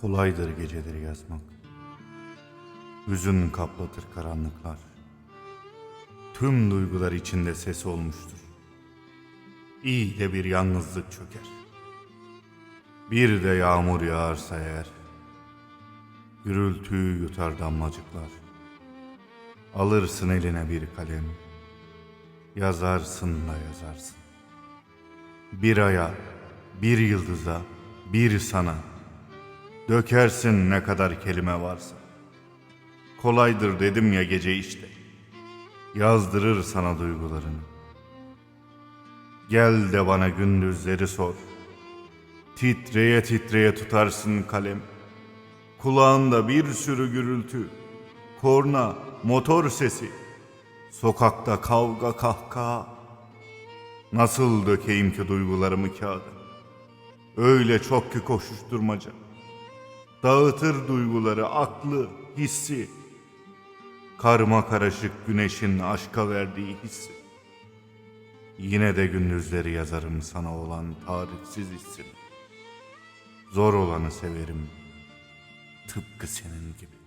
Kolaydır geceleri yazmak. Hüzün kaplatır karanlıklar. Tüm duygular içinde ses olmuştur. İyi de bir yalnızlık çöker. Bir de yağmur yağarsa eğer, gürültüyü yutar damlacıklar. Alırsın eline bir kalem, yazarsın da yazarsın. Bir aya, bir yıldıza, bir sana. Dökersin ne kadar kelime varsa. Kolaydır dedim ya gece işte. Yazdırır sana duygularını. Gel de bana gündüzleri sor. Titreye titreye tutarsın kalem. Kulağında bir sürü gürültü. Korna, motor sesi. Sokakta kavga kahkaha. Nasıl dökeyim ki duygularımı kağıda? Öyle çok ki koşuşturmaca. Dağıtır duyguları, aklı, hissi. Karma karışık güneşin aşka verdiği hissi. Yine de gündüzleri yazarım sana olan tarifsiz hissim. Zor olanı severim. Tıpkı senin gibi.